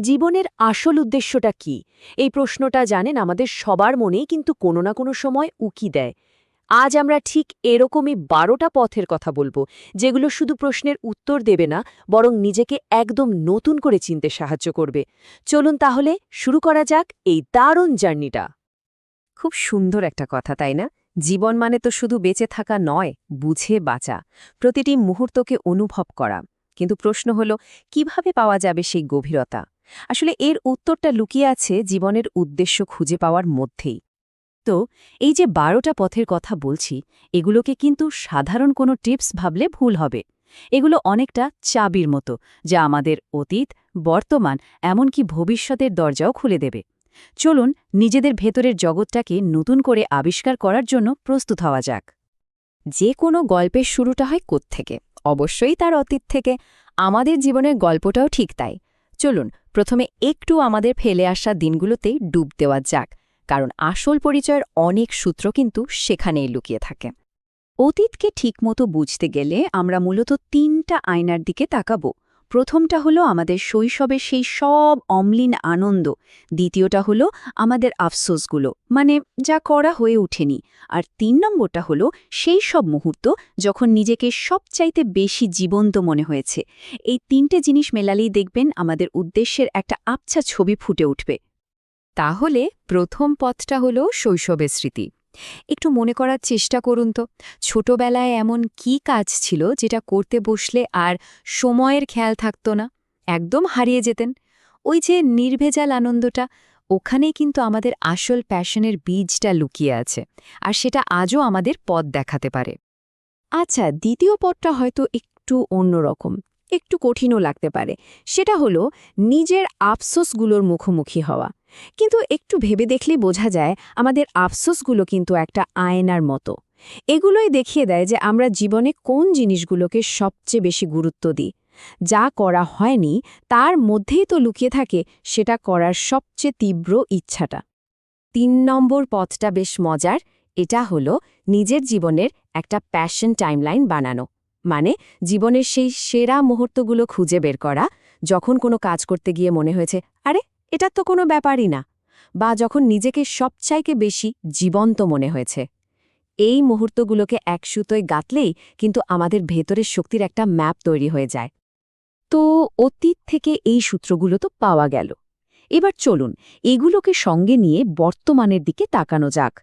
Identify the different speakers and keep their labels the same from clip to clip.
Speaker 1: জীবনের আসল উদ্দেশ্যটা কি? এই প্রশ্নটা জানেন আমাদের সবার মনেই কিন্তু কোনো না কোনো সময় উকি দেয়। আজ আমরা ঠিক এরকমই বারোটা পথের কথা বলব, যেগুলো শুধু প্রশ্নের উত্তর দেবে না, বরং নিজেকে একদম নতুন করে চিনতে সাহায্য করবে। চলুন তাহলে শুরু করা যাক এই দারুণ জার্নিটা।
Speaker 2: খুব সুন্দর একটা কথা, তাই না? জীবন মানে তো শুধু বেঁচে থাকা নয়, বুঝে বাঁচা। প্রতিটি মুহূর্তকে অনুভব করা। কিন্তু প্রশ্ন হলো, কীভাবে পাওয়া যাবে সেই গভীরতা? আসলে এর উত্তরটা লুকিয়ে আছে জীবনের উদ্দেশ্য খুঁজে পাওয়ার মধ্যেই। তো, এই যে বারোটা পথের কথা বলছি, এগুলোকে কিন্তু সাধারণ কোনো টিপস ভাবলে ভুল হবে। এগুলো অনেকটা চাবির মতো, যা আমাদের অতীত, বর্তমান, এমনকি ভবিষ্যতের দরজাও খুলে দেবে। চলুন, নিজেদের ভেতরের জগৎটাকে নতুন করে আবিষ্কার করার জন্য প্রস্তুত হওয়া যাক। যে কোনো গল্পের শুরুটা হয় থেকে অবশ্যই তার অতীত থেকে। আমাদের জীবনের গল্পটাও ঠিক তাই। চলুন, প্রথমে একটু আমাদের ফেলে আসা দিনগুলোতে ডুব দেওয়া যাক, কারণ আসল পরিচয়ের অনেক সূত্র কিন্তু সেখানেই লুকিয়ে থাকে। অতীতকে ঠিকমতো বুঝতে গেলে আমরা মূলত তিনটা আয়নার দিকে তাকাবো। প্রথমটা হলো আমাদের শৈশবের সেই সব অম্লিন আনন্দ। দ্বিতীয়টা হলো আমাদের আফসোসগুলো মানে যা করা হয়ে ওঠেনি। আর তিন নম্বরটা হলো সেই সব মুহূর্ত যখন নিজেকে সবচাইতে বেশি জীবন্ত মনে হয়েছে। এই তিনটে জিনিস মেলালেই দেখবেন আমাদের উদ্দেশ্যের একটা আবছা ছবি ফুটে উঠবে। তাহলে প্রথম পথটা হলো শৈশবের স্মৃতি। একটু মনে করার চেষ্টা করুন তো। ছোটবেলায় এমন কি কাজ ছিল যেটা করতে বসলে আর সময়ের খেয়াল থাকত না? একদম হারিয়ে যেতেন। ওই যে নির্ভেজাল আনন্দটা, ওখানেই কিন্তু আমাদের আসল প্যাশনের বীজটা লুকিয়ে আছে, আর সেটা আজও আমাদের পথ দেখাতে পারে। আচ্ছা দ্বিতীয় পথটা হয়তো একটু অন্যরকম। একটু কঠিনও লাগতে পারে। সেটা হলো, নিজের আফসোসগুলোর মুখোমুখি হওয়া। কিন্তু একটু ভেবে দেখলে বোঝা যায়, আমাদের আফসোসগুলো কিন্তু একটা আয়নার মতো। এগুলোই দেখিয়ে দেয় যে আমরা জীবনে কোন জিনিসগুলোকে সবচেয়ে বেশি গুরুত্ব দিই। যা করা হয়নি, তার মধ্যেই তো লুকিয়ে থাকে, সেটা করার সবচেয়ে তীব্র ইচ্ছাটা। তিন নম্বর পথটা বেশ মজার, এটা হলো নিজের জীবনের একটা প্যাশন টাইমলাইন বানানো। মানে জীবনের সেই সেরা মুহূর্তগুলো খুঁজে বের করা, যখন কোনো কাজ করতে গিয়ে মনে হয়েছে, আরে, এটা তো কোনো ব্যাপারই না, বা যখন নিজেকে সবচাইকে বেশি জীবন্ত মনে হয়েছে। এই মুহূর্তগুলোকে এক সুতোয় গাঁতলেই কিন্তু আমাদের ভেতরের শক্তির একটা ম্যাপ তৈরি হয়ে যায়। তো অতীত থেকে এই সূত্রগুলো তো পাওয়া গেল। এবার চলুন, এগুলোকে সঙ্গে নিয়ে বর্তমানের দিকে তাকানো যাক।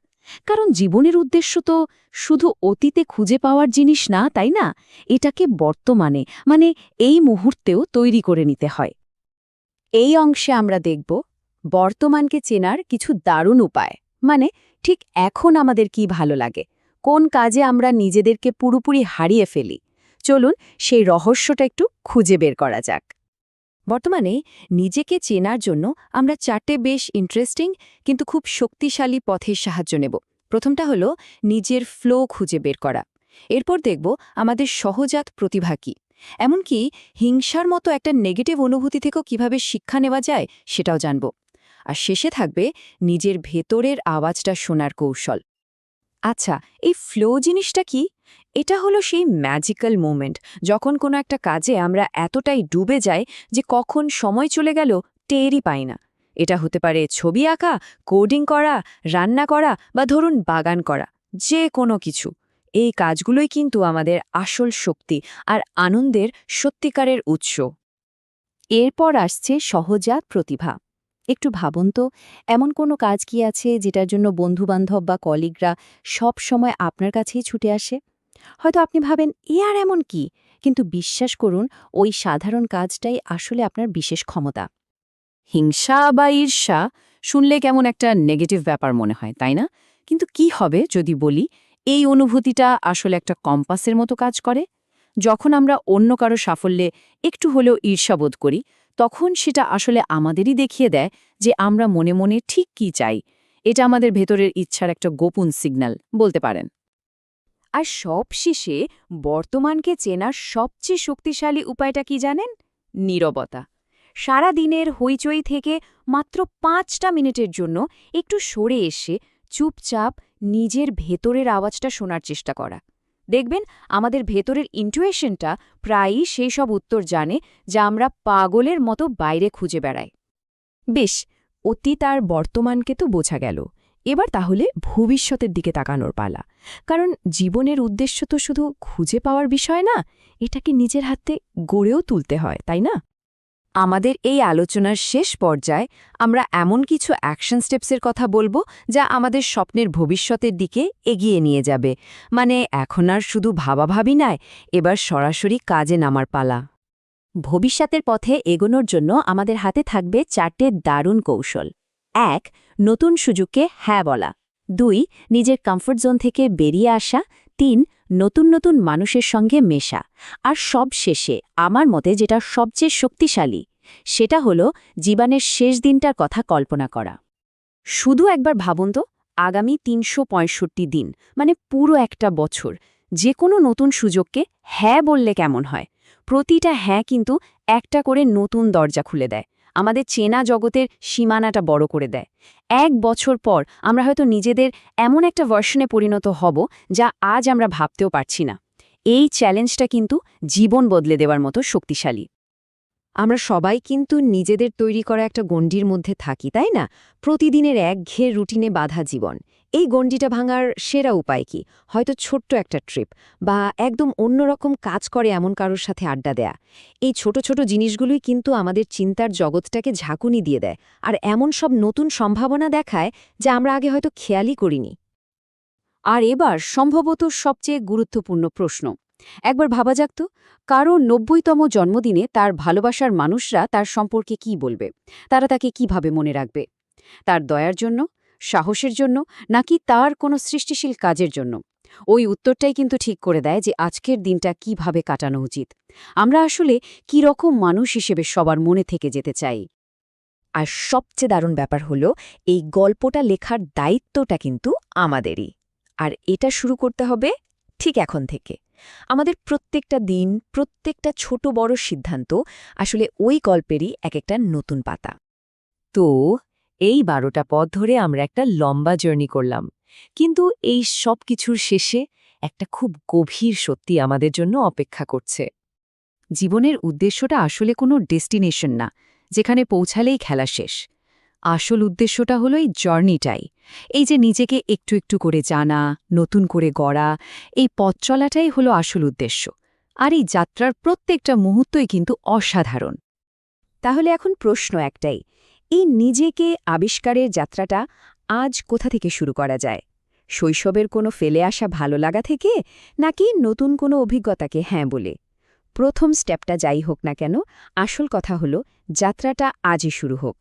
Speaker 2: কারণ জীবনের উদ্দেশ্য তো শুধু অতীতে খুঁজে পাওয়ার জিনিস না, তাই না? এটাকে বর্তমানে মানে এই মুহূর্তেও তৈরি করে নিতে হয়। এই অংশে আমরা দেখব বর্তমানকে চেনার কিছু দারুণ উপায়। মানে ঠিক এখন আমাদের কি ভালো লাগে? কোন কাজে আমরা নিজেদেরকে পুরোপুরি হারিয়ে ফেলি? চলুন সেই রহস্যটা একটু খুঁজে বের করা যাক। বর্তমানে নিজেকে চেনার জন্য আমরা চারটে বেশ ইন্টারেস্টিং কিন্তু খুব শক্তিশালী পথের সাহায্য নেব। প্রথমটা হলো নিজের ফ্লো খুঁজে বের করা। এরপর দেখব আমাদের সহজাত প্রতিভা কী। এমনকি হিংসার মতো একটা নেগেটিভ অনুভূতি থেকেও কীভাবে শিক্ষা নেওয়া যায় সেটাও জানব। আর শেষে থাকবে নিজের ভেতরের আওয়াজটা শোনার কৌশল। আচ্ছা এই ফ্লো জিনিসটা কি? এটা হলো সেই ম্যাজিক্যাল মোমেন্ট যখন কোনো একটা কাজে আমরা এতটাই ডুবে যাই যে কখন সময় চলে গেল টেরই পাই না। এটা হতে পারে ছবি আঁকা কোডিং করা, রান্না করা বা ধরুন বাগান করা, যে কোনো কিছু। এই কাজগুলোই কিন্তু আমাদের আসল শক্তি আর আনন্দের সত্যিকারের উৎস। এরপর আসছে সহজাত প্রতিভা। একটু ভাবুন তো, এমন কোনো কাজ কি আছে যেটার জন্য বন্ধুবান্ধব বা কলিগরা সব সময় আপনার কাছেই ছুটে আসে? হয়তো আপনি ভাবেন, এ আর এমন কি? কিন্তু বিশ্বাস করুন, ওই সাধারণ কাজটাই আসলে আপনার বিশেষ ক্ষমতা। হিংসা বা ঈর্ষা শুনলে কেমন একটা নেগেটিভ ব্যাপার মনে হয়, তাই না? কিন্তু কি হবে যদি বলি, এই অনুভূতিটা আসলে একটা কম্পাসের মতো কাজ করে? যখন আমরা অন্য কারও সাফল্যে একটু হলেও ঈর্ষাবোধ করি, তখন সেটা আসলে আমাদেরই দেখিয়ে দেয় যে আমরা মনে মনে ঠিক কি চাই। এটা আমাদের ভেতরের ইচ্ছার একটা গোপন সিগন্যাল বলতে পারেন। আর সব শেষে বর্তমানকে চেনার সবচেয়ে শক্তিশালী উপায়টা কি জানেন? নীরবতা। সারা দিনের হইচই থেকে মাত্র পাঁচটা মিনিটের জন্য একটু সরে এসে চুপচাপ নিজের ভেতরের আওয়াজটা শোনার চেষ্টা করা। দেখবেন, আমাদের ভেতরের ইন্টুয়েশনটা প্রায়ই সেই সব উত্তর জানে যা আমরা পাগলের মতো বাইরে খুঁজে বেড়াই।
Speaker 3: বেশ, অতীত আর বর্তমানকে তো বোঝা গেল। এবার তাহলে ভবিষ্যতের দিকে তাকানোর পালা। কারণ জীবনের উদ্দেশ্য তো শুধু খুঁজে পাওয়ার বিষয় না, এটাকে নিজের হাতে গড়েও তুলতে হয়, তাই না?
Speaker 2: আমাদের এই আলোচনার শেষ পর্যায়ে আমরা এমন কিছু অ্যাকশন স্টেপসের কথা বলব যা আমাদের স্বপ্নের ভবিষ্যতের দিকে এগিয়ে নিয়ে যাবে। মানে এখন আর শুধু ভাবাভাবি নয়, এবার সরাসরি কাজে নামার পালা।
Speaker 1: ভবিষ্যতের পথে এগোনোর জন্য আমাদের হাতে থাকবে চারটে দারুণ কৌশল। এক, নতুন সুযোগকে হ্যাঁ বলা। দুই, নিজের কমফোর্ট জোন থেকে বেরিয়ে আসা। তিন, নতুন নতুন মানুষের সঙ্গে মেশা। আর সব শেষে আমার মতে যেটা সবচেয়ে শক্তিশালী, সেটা হলো জীবনের শেষ দিনটার কথা কল্পনা করা। শুধু একবার ভাবুন তো, আগামী তিনশো পঁয়ষট্টি দিন মানে পুরো একটা বছর যে কোনো নতুন সুযোগকে হ্যাঁ বললে কেমন হয়? প্রতিটা হ্যাঁ কিন্তু একটা করে নতুন দরজা খুলে দেয়। আমাদের চেনা জগতের সীমানাটা বড় করে দেয়। এক বছর পর আমরা হয়তো নিজেদের এমন একটা ভার্সনে পরিণত হব যা আজ আমরা ভাবতেও পারছি না। এই চ্যালেঞ্জটা কিন্তু জীবন বদলে দেওয়ার মতো শক্তিশালী।
Speaker 2: আমরা সবাই কিন্তু নিজেদের তৈরি করা একটা গণ্ডির মধ্যে থাকি, তাই না? প্রতিদিনের একঘেয়ে রুটিনে বাধা জীবন। এই গণ্ডিটা ভাঙার সেরা উপায় কি? হয়তো ছোট্ট একটা ট্রিপ বা একদম অন্যরকম কাজ করে এমন কারোর সাথে আড্ডা দেয়া। এই ছোট ছোট জিনিসগুলোই কিন্তু আমাদের চিন্তার জগৎটাকে ঝাঁকুনি দিয়ে দেয়। আর এমন সব নতুন সম্ভাবনা দেখায় যা আমরা আগে হয়তো খেয়ালই করিনি।
Speaker 1: আর এবার সম্ভবত সবচেয়ে গুরুত্বপূর্ণ প্রশ্ন। একবার ভাবা যাক তো, কারও নব্বইতম জন্মদিনে তার ভালোবাসার মানুষরা তার সম্পর্কে কি বলবে? তারা তাকে কীভাবে মনে রাখবে? তার দয়ার জন্য, সাহসের জন্য, নাকি তার কোনো সৃষ্টিশীল কাজের জন্য? ওই উত্তরটাই কিন্তু ঠিক করে দেয় যে আজকের দিনটা কীভাবে কাটানো উচিত। আমরা আসলে কি রকম মানুষ হিসেবে সবার মনে থেকে যেতে চাই?
Speaker 2: আর সবচেয়ে দারুণ ব্যাপার হলো, এই গল্পটা লেখার দায়িত্বটা কিন্তু আমাদেরই। আর এটা শুরু করতে হবে ঠিক এখন থেকে। আমাদের প্রত্যেকটা দিন, প্রত্যেকটা ছোট বড় সিদ্ধান্ত আসলে ওই গল্পেরই এক একটা নতুন পাতা। তো এই বারোটা পথ ধরে আমরা একটা লম্বা জার্নি করলাম। কিন্তু এই সব কিছুর শেষে একটা খুব গভীর সত্যি আমাদের জন্য অপেক্ষা করছে। জীবনের উদ্দেশ্যটা আসলে কোনো ডেস্টিনেশন না, যেখানে পৌঁছালেই খেলা শেষ। আসল উদ্দেশ্যটা হলো এই জার্নিটাই। এই যে নিজেকে একটু একটু করে জানা, নতুন করে গড়া, এই পথ চলাটাই হলো আসল উদ্দেশ্য। আর এই যাত্রার প্রত্যেকটা মুহূর্তই কিন্তু অসাধারণ। তাহলে এখন প্রশ্ন একটাই, এই নিজেকে আবিষ্কারের যাত্রাটা আজ কোথা থেকে শুরু করা যায়? শৈশবের কোনো ফেলে আসা ভালো লাগা থেকে নাকি নতুন কোনো অভিজ্ঞতাকে হ্যাঁ বলে? প্রথম স্টেপটা যাই হোক না কেন, আসল কথা হলো যাত্রাটা আজই শুরু হোক।